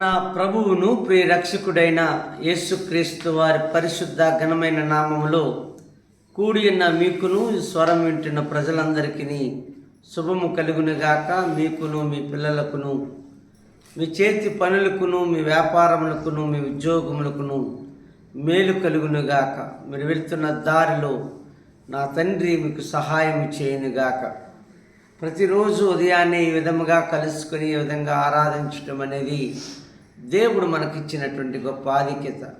నా ప్రభువును ప్రియ రక్షకుడైన యేసుక్రీస్తు వారి పరిశుద్ధ ఘనమైన నామములో కూడి ఉన్న మీకును స్వరం వింటున్న ప్రజలందరికీ శుభము కలుగునుగాక. మీకును మీ పిల్లలకును మీ చేతి పనులకును మీ వ్యాపారములకును మీ ఉద్యోగములకును మేలు కలుగునుగాక. మీరు వెళ్తున్న దారిలో నా తండ్రి మీకు సహాయం చేయనుగాక. ప్రతిరోజు ఉదయాన్నే ఈ విధముగా కలుసుకొని ఈ విధంగా ఆరాధించడం అనేది దేవుడు మనకిచ్చినటువంటి గొప్ప ఆధిక్యత.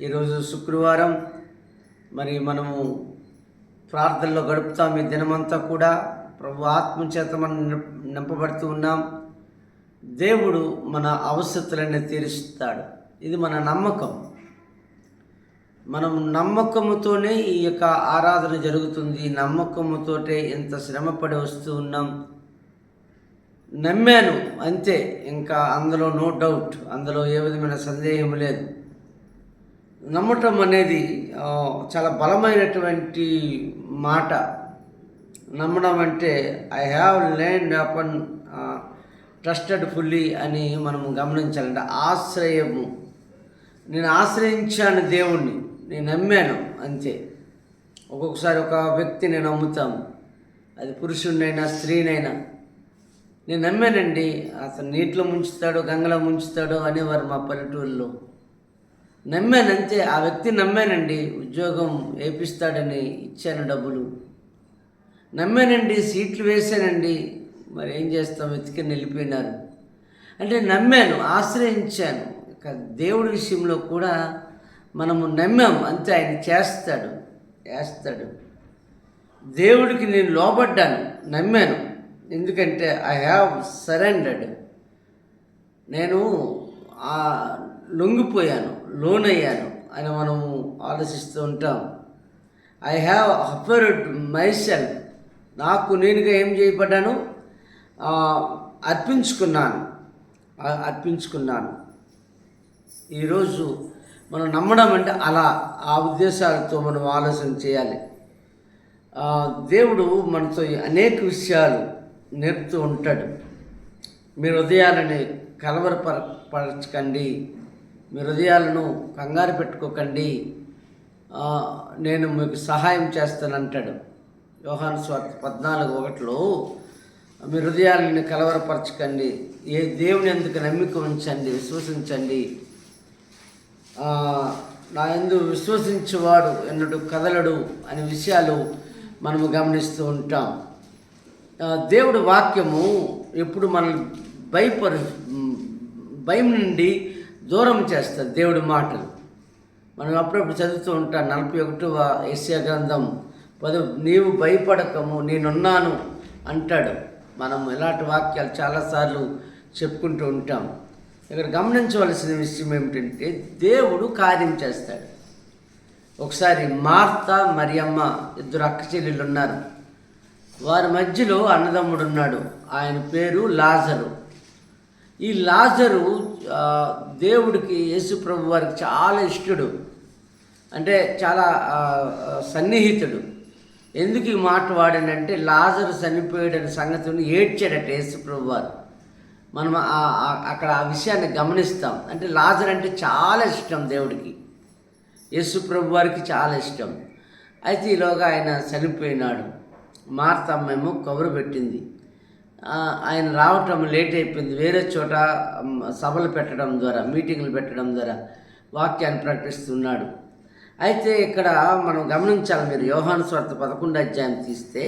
ఈరోజు శుక్రవారం మరి మనము ప్రార్థనలో గడుపుతాం. ఈ దినమంతా కూడా ప్రభు ఆత్మచేత మనం నింపబడుతూ ఉన్నాం. దేవుడు మన అవసరతలన్నీ తీరుస్తాడు. ఇది మన నమ్మకం. మనం నమ్మకముతోనే ఈ యొక్క ఆరాధన జరుగుతుంది. నమ్మకముతోటే ఎంత శ్రమపడి వస్తూ ఉన్నాం. నమ్మాను అంతే. ఇంకా అందులో నో డౌట్ అందులో ఏ విధమైన సందేహం లేదు. నమ్మటం అనేది చాలా బలమైనటువంటి మాట. నమ్మడం అంటే I have land upon trusted fully అని మనం గమనించాలంటే ఆశ్రయము. నేను ఆశ్రయించాను దేవుణ్ణి నేను నమ్మాను అంతే. ఒక్కొక్కసారి ఒక వ్యక్తిని నమ్ముతాము. అది పురుషుడినైనా స్త్రీనైనా. నేను నమ్మానండి అతను నీటిలో ముంచుతాడు గంగలో ముంచుతాడు అనేవారు మా పల్లెటూరులో. నమ్మానంతే ఆ వ్యక్తి నమ్మానండి ఉద్యోగం వేపిస్తాడని ఇచ్చాను డబ్బులు. నమ్మానండి సీట్లు వేశానండి మరి ఏం చేస్తాం వెతికి వెళ్ళిపోయినారు. అంటే నమ్మాను ఆశ్రయించాను. ఇక దేవుడి విషయంలో కూడా మనము నమ్మాం అంతే ఆయన చేస్తాడు చేస్తాడు దేవుడికి నేను లోబడ్డాను నమ్మాను. ఎందుకంటే ఐ హ్యావ్ సరెండర్డ్ నేను లొంగిపోయాను లొంగిపోయాను లోనయ్యాను అని మనము ఆలోచిస్తూ ఉంటాం. ఐ హ్యావ్ అఫర్డ్ మైసెల్ఫ్ నాకు నేనుగా ఏం చేయబడ్డాను? అర్పించుకున్నాను. అర్పించుకున్నాను. ఈరోజు మనం నమ్మడం అంటే అలా ఆ ఉద్దేశాలతో మనం ఆలోచన చేయాలి. దేవుడు మనతో అనేక విషయాలు నేర్పుతూ ఉంటాడు. మీ హృదయాలని కలవరపరచకండి. మీ హృదయాలను కంగారు పెట్టుకోకండి. నేను మీకు సహాయం చేస్తానంటాడు. యోహాను స్వార్థ పద్నాలుగు ఒకటిలో మీ హృదయాలని కలవరపరచకండి. ఏ దేవుని ఎందుకు నమ్మిక ఉంచండి? విశ్వసించండి. నా ఎందు విశ్వసించేవాడు ఎన్నడు కదలడు అనే విషయాలు మనము గమనిస్తూ ఉంటాం. దేవుడి వాక్యము ఎప్పుడు మనల్ని భయపరు భయం నుండి దూరం చేస్తుంది దేవుడి మాటలు. మనం అప్పుడప్పుడు చదువుతూ ఉంటాం నలభై ఒకటవ ఏషియా గ్రంథం. పదు నీవు భయపడకము నేనున్నాను అంటాడు. మనం ఇలాంటి వాక్యాలు చాలాసార్లు చెప్పుకుంటూ ఉంటాం. ఇక్కడ గమనించవలసిన విషయం ఏమిటంటే దేవుడు కార్యం చేస్తాడు. ఒకసారి మార్త మరియమ్మ ఇద్దరు అక్క చెల్లెళ్ళు ఉన్నారు. వారి మధ్యలో అన్నదమ్ముడు ఉన్నాడు ఆయన పేరు లాజరు. ఈ లాజరు దేవుడికి యేసుప్రభు వారికి చాలా ఇష్టడు. అంటే చాలా సన్నిహితుడు. ఎందుకు ఈ మాట వాడానంటే లాజరు చనిపోయాడని సంగతిని ఏడ్చాడట యేసుప్రభు వారు. మనం అక్కడ ఆ విషయాన్ని గమనిస్తాం. అంటే లాజర్ అంటే చాలా ఇష్టం దేవుడికి. యేసు ప్రభు వారికి చాలా ఇష్టం. అయితే ఈలోగా ఆయన చనిపోయినాడు. మార్తమ్మేమో కబురు పెట్టింది. ఆయన రావటం లేట్ అయిపోయింది. వేరే చోట సభలు పెట్టడం ద్వారా మీటింగ్లు పెట్టడం ద్వారా వాక్యాన్ని ప్రకటిస్తున్నాడు. అయితే ఇక్కడ మనం గమనించాలి మీరు. యోహాను స్వార్థ పదకొండు అధ్యాయం తీస్తే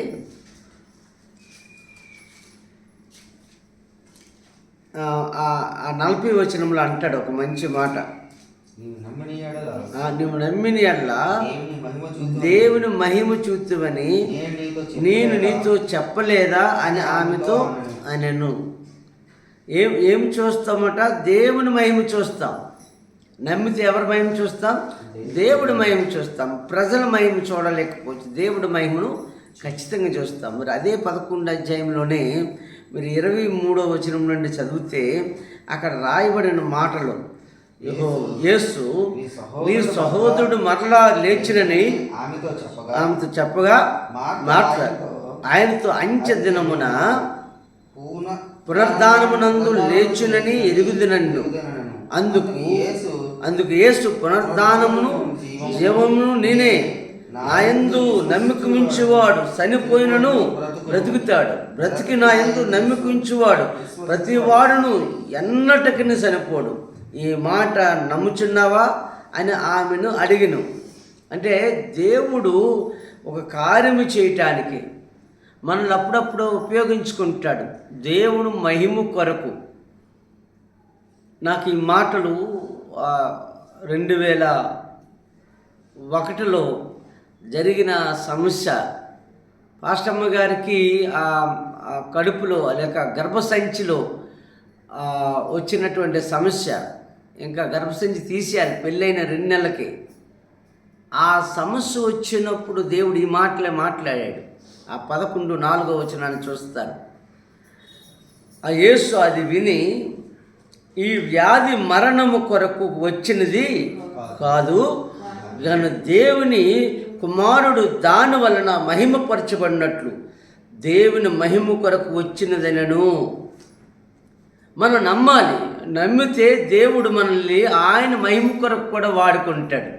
ఆ నలభై వచనంలో అంటాడు ఒక మంచి మాట నీవు నమ్మని యెడల ఆ, నువ్వు నమ్మిన ఎడల దేవుని మహిమ చూతువని నేను నీతో చెప్పలేదా? అని ఆమెతో అనను. ఏం ఏం చూస్తామట? దేవుని మహిమ చూస్తాం. నమ్మితే ఎవరి మహిమ చూస్తాం? దేవుడి మహిమ. చూస్తాం. ప్రజల మహిమ చూడలేకపోవచ్చు దేవుడి మహిమను ఖచ్చితంగా చూస్తాం. మరి అదే పదకొండు అధ్యాయంలోనే మీరు ఇరవై మూడో వచనం నుండి చదివితే అక్కడ రాయబడిన మాటలు యేసు నీ సహోదరుడు మరలా లేచినని ఆమెతో చెప్పగా ఆమెతో చెప్పగా మాట్లాడు ఆయనతో అంచె దినమున పూన పునర్ధానమునందు లేచునని ఎరుగుదునన్ను అందుకు అందుకు యేసు పునర్ధానమును జీవమును నేనే నాయందు నమ్మికమించువాడు చనిపోయినను బ్రతుకుతాడు. బ్రతికి నా ఎందు నమ్మికించువాడు ప్రతి వాడును ఎన్నటికి చనిపోడు. ఈ మాట నమ్ముచున్నావా అని ఆమెను అడిగిను. అంటే దేవుడు ఒక కార్యము చేయటానికి మనల్ని అప్పుడప్పుడు ఉపయోగించుకుంటాడు. దేవుడు మహిమ కొరకు. నాకు ఈ మాటలు రెండు వేల ఒకటిలో జరిగిన సమస్య. పాస్టమ్మ గారికి ఆ కడుపులో లేక గర్భసంచిలో వచ్చినటువంటి సమస్య. ఇంకా గర్భసంచి తీసేయాలి పెళ్ళైన రెండు నెలలకి. ఆ సమస్య వచ్చినప్పుడు దేవుడు ఈ మాటలే మాట్లాడాడు. ఆ పదకొండు నాలుగో వచనాన్ని చూస్తారు ఆ యేసు అది విని ఈ వ్యాధి మరణము కొరకు వచ్చినది కాదు గను దేవుని కుమారుడు దాని వలన మహిమపరచబడినట్లు. దేవుని మహిమ కొరకు వచ్చినదనను. మనం నమ్మాలి. నమ్మితే దేవుడు మనల్ని ఆయన మహిమ కొరకు కూడా వాడుకుంటాడు.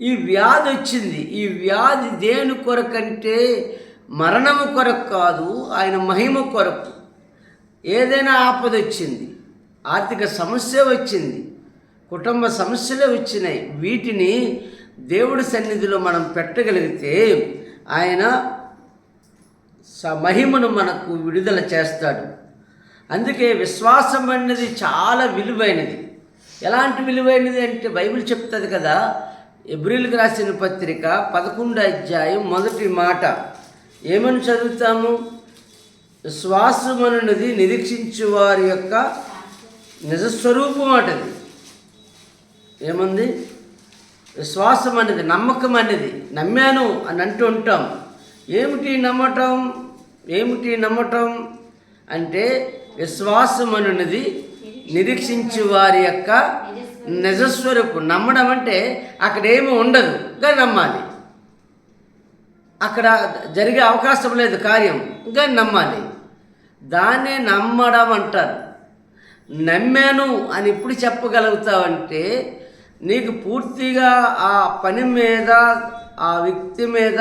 ఈ వ్యాధి వచ్చింది. ఈ వ్యాధి దేని కొరకంటే మరణము కొరకు కాదు ఆయన మహిమ కొరకు. ఏదైనా ఆపద వచ్చింది ఆర్థిక సమస్య వచ్చింది కుటుంబ సమస్యలే వచ్చినాయి వీటిని దేవుడి సన్నిధిలో మనం పెట్టగలిగితే ఆయన స- మహిమను మనకు విడుదల చేస్తాడు. అందుకే విశ్వాసం అనేది చాలా విలువైనది. ఎలాంటి విలువైనది అంటే బైబిల్ చెప్తుంది కదా ఎబ్రిల్కి రాసిన పత్రిక పదకొండు అధ్యాయం మొదటి మాట. ఏమని చదువుతాము? విశ్వాసం అన్నది నిరీక్షించు వారి యొక్క నిజస్వరూపం అటది ఏముంది? విశ్వాసం అనేది నమ్మకం అనేది నమ్మాను అని అంటూ ఉంటాం. ఏమిటి నమ్మటం? ఏమిటి నమ్మటం? అంటే విశ్వాసం నిరీక్షించి వారి యొక్క నిజస్వరూపు. నమ్మడం అంటే అక్కడ ఏమి ఉండదు కానీ నమ్మాలి. అక్కడ జరిగే అవకాశం లేదు కార్యం కానీ నమ్మాలి. దాన్నే నమ్మడం అంటారు. నమ్మాను అని ఎప్పుడు చెప్పగలుగుతావంటే నీకు పూర్తిగా ఆ పని మీద ఆ వ్యక్తి మీద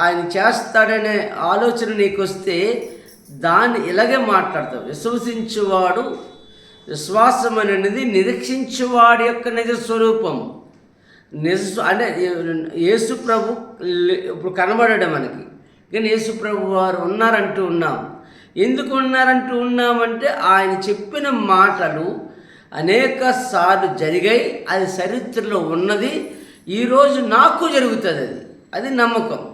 ఆయన చేస్తాడనే ఆలోచన నీకు వస్తే దాన్ని ఇలాగే మాట్లాడతాం విశ్వసించువాడు విశ్వాసం అనేది నిరీక్షించువాడి యొక్క నిజ స్వరూపం. నిజ అంటే యేసు ప్రభు ఇప్పుడు కనబడడం మనకి. కానీ యేసు ప్రభు వారు ఉన్నారంటూ ఉన్నాం. ఎందుకు ఉన్నారంటూ ఉన్నామంటే ఆయన చెప్పిన మాటలు అనేక సార్లు జరిగాయి. అది చరిత్రలో ఉన్నది. ఈరోజు నాకు జరుగుతుంది అది. అది నమ్మకం.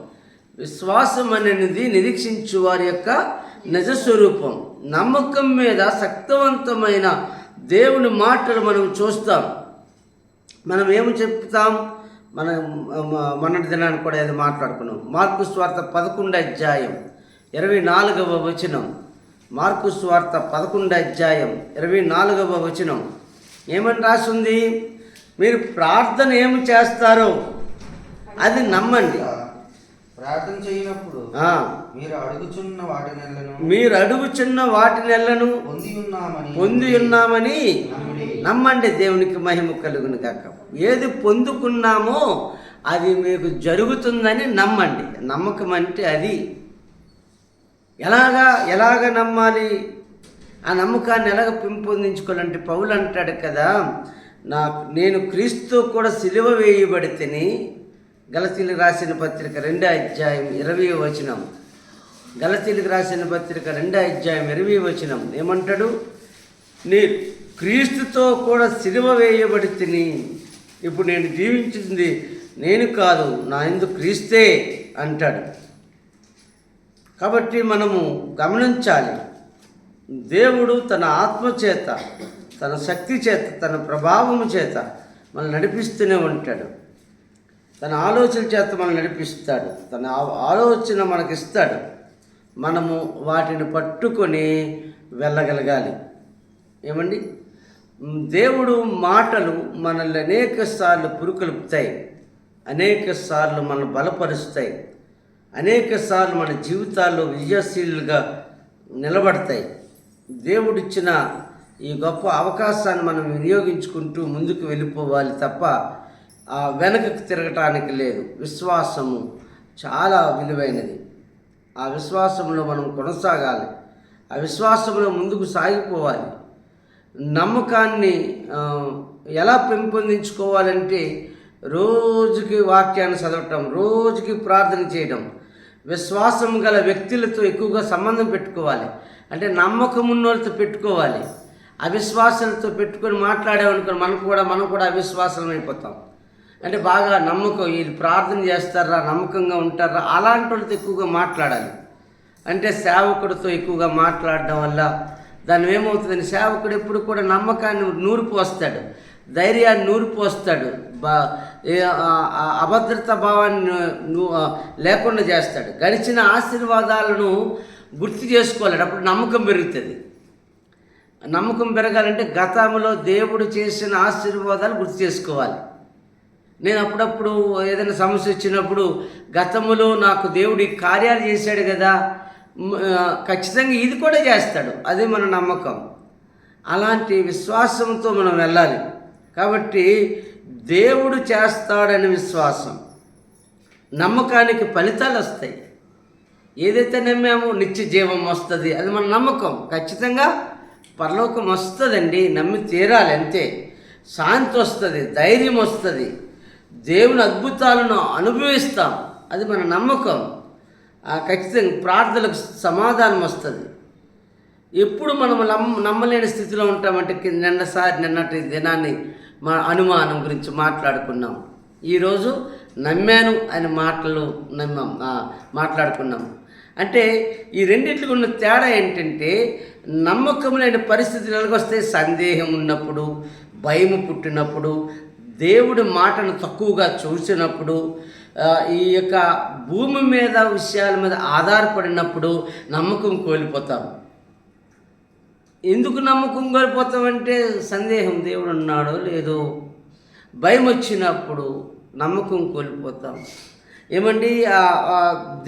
విశ్వాసం అనేది నిరీక్షించు వారి యొక్క నిజ స్వరూపం నమ్మకం మీద శక్తివంతమైన దేవుని మాటలు మనం చూస్తాం. మనం ఏమి చెప్తాం? మనం మొన్నటి దినాన్ని కూడా ఏదో మాట్లాడుకున్నాం. మార్కు స్వార్థ పదకొండు అధ్యాయం ఇరవై నాలుగవ వచనం. మార్కు స్వార్థ పదకొండు అధ్యాయం ఇరవై నాలుగవ వచనం. ఏమని రాసింది? మీరు ప్రార్థన ఏమి చేస్తారో అది నమ్మండి. ప్రార్థన చేయనప్పుడు మీరు అడుగుచున్న వాటి నెలను మీరు అడుగుచున్న వాటి నెలను పొంది ఉన్నామని పొంది ఉన్నామని నమ్ముడి. నమ్మండి దేవునికి మహిమ కలుగును కాక ఏది పొందుకున్నామో అది మీకు జరుగుతుందని నమ్మండి. నమ్మకం అంటే అది. ఎలాగా ఎలాగ నమ్మాలి? ఆ నమ్మకాన్ని ఎలాగ పెంపొందించుకోవాలంటే పౌలు అంటాడు కదా నా నేను క్రీస్తు కూడా సిలువ వేయబడితేని గలతీలకు రాసిన పత్రిక రెండో అధ్యాయం ఇరవై వచనం. గలతీలకు రాసిన పత్రిక రెండో అధ్యాయం ఇరవై వచనం. ఏమంటాడు? నీ క్రీస్తుతో కూడా సినిమ వేయబడి తిని ఇప్పుడు నేను జీవించింది నేను కాదు నా ఎందుకు క్రీస్తే అంటాడు. కాబట్టి మనము గమనించాలి. దేవుడు తన ఆత్మ చేత తన శక్తి చేత తన ప్రభావము చేత మనల్ని నడిపిస్తూనే ఉంటాడు. తన ఆలోచన చేత మనం నడిపిస్తాడు. తన ఆలోచన మనకిస్తాడు. మనము వాటిని పట్టుకొని వెళ్ళగలగాలి. ఏమండి? దేవుడు మాటలు మనల్ని అనేక సార్లు పురుకలుపుతాయి. అనేక సార్లు మనల్ని బలపరుస్తాయి. అనేక సార్లు మన జీవితాల్లో విజయశీలుగా నిలబడతాయి. దేవుడిచ్చిన ఈ గొప్ప అవకాశాన్ని మనం వినియోగించుకుంటూ ముందుకు వెళ్ళిపోవాలి తప్ప వెనకకు తిరగటానికి లేదు. విశ్వాసము చాలా విలువైనది. ఆ విశ్వాసంలో మనం కొనసాగాలి. ఆ విశ్వాసంలో ముందుకు సాగిపోవాలి. నమ్మకాన్ని ఎలా పెంపొందించుకోవాలంటే రోజుకి వాక్యాన్ని చదవటం రోజుకి ప్రార్థన చేయడం విశ్వాసం గల వ్యక్తులతో ఎక్కువగా సంబంధం పెట్టుకోవాలి. అంటే నమ్మకం ఉన్నోళ్ళతో పెట్టుకోవాలి. అవిశ్వాసాలతో పెట్టుకొని మాట్లాడామనుకో మనకు కూడా మనం కూడా అవిశ్వాసం అయిపోతాం అంటే బాగా నమ్మకం వీళ్ళు ప్రార్థన చేస్తారా నమ్మకంగా ఉంటారా? అలాంటి వాళ్ళతో ఎక్కువగా మాట్లాడాలి. అంటే సేవకుడితో ఎక్కువగా మాట్లాడడం వల్ల దాని ఏమవుతుందని సేవకుడు ఎప్పుడు కూడా నమ్మకాన్ని నూరిపోస్తాడు ధైర్యాన్ని నూరిపోస్తాడు బా అభద్రత భావాన్ని లేకుండా చేస్తాడు. గడిచిన ఆశీర్వాదాలను గుర్తు చేసుకోవాలి అప్పుడు నమ్మకం పెరుగుతుంది. నమ్మకం పెరగాలంటే గతంలో దేవుడు చేసిన ఆశీర్వాదాలు గుర్తు చేసుకోవాలి. నేను అప్పుడప్పుడు ఏదైనా సమస్య వచ్చినప్పుడు గతంలో నాకు దేవుడి కార్యాలు చేశాడు కదా ఖచ్చితంగా ఇది కూడా చేస్తాడు. అదే మన నమ్మకం. అలాంటి విశ్వాసంతో మనం వెళ్ళాలి. కాబట్టి దేవుడు చేస్తాడని విశ్వాసం. నమ్మకానికి ఫలితాలు వస్తాయి. ఏదైతే నమ్మామో నిత్య జీవం వస్తుంది. అది మన నమ్మకం. ఖచ్చితంగా పరలోకం వస్తుందండి. నమ్మి తీరాలి అంతే. శాంతి వస్తుంది. ధైర్యం వస్తుంది. దేవుని అద్భుతాలను అనుభవిస్తాం. అది మన నమ్మకం. ఆ ఖచ్చితంగా ప్రార్థనలకు సమాధానం వస్తుంది. ఎప్పుడు మనం నమ్మ నమ్మలేని స్థితిలో ఉంటామంటే నిన్నసారి నిన్నటి దినాన్ని మా అనుమానం గురించి మాట్లాడుకున్నాం. ఈరోజు నమ్మాను అనే మాటలు నమ్మాం మాట్లాడుకున్నాం. అంటే ఈ రెండింటికి ఉన్న తేడా ఏంటంటే నమ్మకం లేని పరిస్థితులు ఎలాగొస్తే సందేహం ఉన్నప్పుడు భయం పుట్టినప్పుడు దేవుడి మాటను తక్కువగా చూసినప్పుడు ఈ యొక్క భూమి మీద విషయాల మీద ఆధారపడినప్పుడు నమ్మకం కోల్పోతాం. ఎందుకు నమ్మకం కోల్పోతామంటే సందేహం దేవుడు ఉన్నాడో లేదో భయం వచ్చినప్పుడు నమ్మకం కోల్పోతాం. ఏమండి?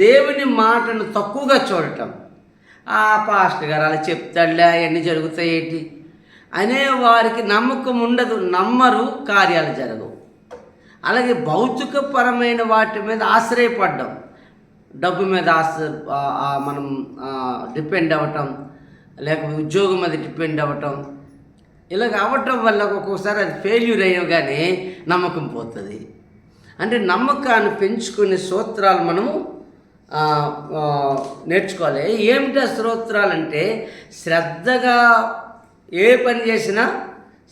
దేవుని మాటను తక్కువగా చూడటం. ఆ పాస్టర్ గారు అలా చెప్తాడులే అవన్నీ జరుగుతాయి ఏంటి అనే వారికి నమ్మకం ఉండదు నమ్మరు కార్యాలు జరగవు. అలాగే భౌతికపరమైన వాటి మీద ఆశ్రయపడ్డం డబ్బు మీద ఆశ మనం డిపెండ్ అవ్వటం లేకపోతే ఉద్యోగం మీద డిపెండ్ అవ్వటం ఇలాగ అవ్వటం వల్ల ఒక్కొక్కసారి అది ఫెయిల్యూర్ అయ్యగానే నమ్మకం పోతుంది. అంటే నమ్మకాన్ని పెంచుకునే సూత్రాలు మనము ఆ, నేర్చుకోవాలి. ఏమిటా స్తోత్రాలు అంటే శ్రద్ధగా ఏ పని చేసినా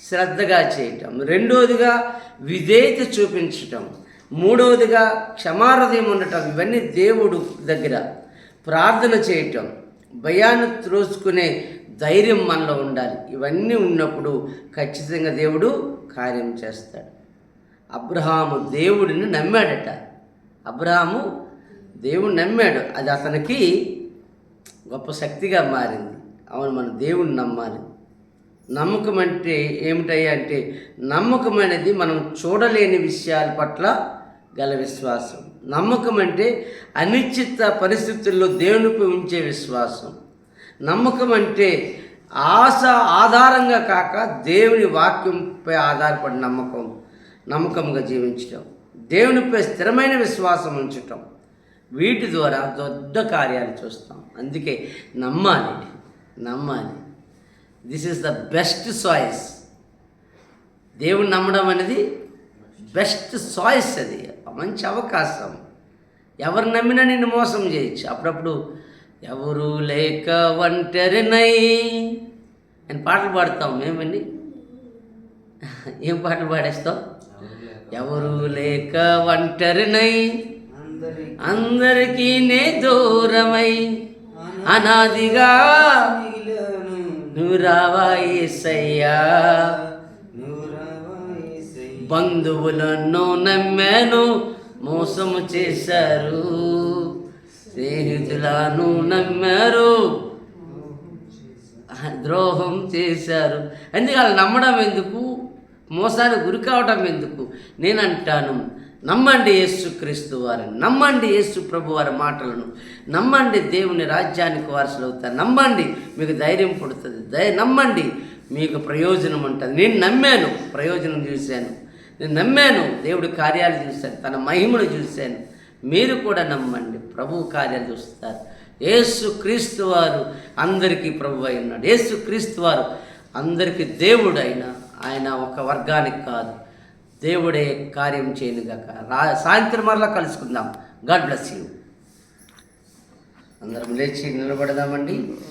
శ్రద్ధగా చేయటం. రెండవదిగా విధేయత చూపించటం. మూడవదిగా క్షమాహృదయం ఉండటం. ఇవన్నీ దేవుడు దగ్గర ప్రార్థన చేయటం. భయాన్ని త్రోసుకునే ధైర్యం మనలో ఉండాలి. ఇవన్నీ ఉన్నప్పుడు ఖచ్చితంగా దేవుడు కార్యం చేస్తాడు. అబ్రహాము దేవుడిని నమ్మాడట. అబ్రహాము దేవుడు నమ్మాడు. అది అతనికి గొప్ప శక్తిగా మారింది. అవును మన దేవుడిని నమ్మాలి. నమ్మకం అంటే ఏమిటయ్యా అంటే నమ్మకం అనేది మనం చూడలేని విషయాల పట్ల గల విశ్వాసం. నమ్మకం అంటే అనిశ్చిత పరిస్థితుల్లో దేవునిపై ఉంచే విశ్వాసం. నమ్మకం అంటే ఆశ ఆధారంగా కాక దేవుని వాక్యంపై ఆధారపడి నమ్మకం నమ్మకంగా జీవించటం. దేవునిపై స్థిరమైన విశ్వాసం ఉంచటం. వీటి ద్వారా దొడ్డ కార్యాలు చూస్తాం. అందుకే నమ్మాలి నమ్మాలి. This is the best choice దేవుని నమ్మడం అనేది బెస్ట్ చాయిస్ అది. మంచి అవకాశం. ఎవరు నమ్మినా నిన్ను మోసం చేయొచ్చు. అప్పుడప్పుడు ఎవరు లేక ఒంటరినై. అని పాటలు పాడతాం. మేమండి ఏం పాటలు పాడేస్తాం? ఎవరు లేక ఒంటరినై. అందరికీ నే దూరమై. అనాదిగా నువ్వు రావా బంధువులను నమ్మాను మోసము చేశారు. స్నేహితులను నమ్మారు ద్రోహం చేశారు. అందుకే వాళ్ళు నమ్మడం ఎందుకు? మోసానికి గురి కావటం ఎందుకు? నేను అంటాను నమ్మండి యేసుక్రీస్తు వారిని నమ్మండి యేసు ప్రభు వారి మాటలను నమ్మండి దేవుని రాజ్యానికి వారసులు అవుతారు. నమ్మండి మీకు ధైర్యం పుడుతుంది. దయ నమ్మండి మీకు ప్రయోజనం ఉంటుంది. నేను నమ్మాను ప్రయోజనం చూశాను. నేను నమ్మాను దేవుడి కార్యాలు చూశాను తన మహిమను చూశాను. మీరు కూడా నమ్మండి ప్రభు కార్యాలు చూస్తారు. యేసు క్రీస్తు వారు అందరికీ ప్రభు అయి ఉన్నాడు. యేసు క్రీస్తు వారు అందరికీ దేవుడైన ఆయన ఒక వర్గానికి కాదు. దేవుడే కార్యం చేయనుగాక. రా సాయంత్రం మరలా కలుసుకుందాం. God bless you. అందరం లేచి నిలబడదామండి.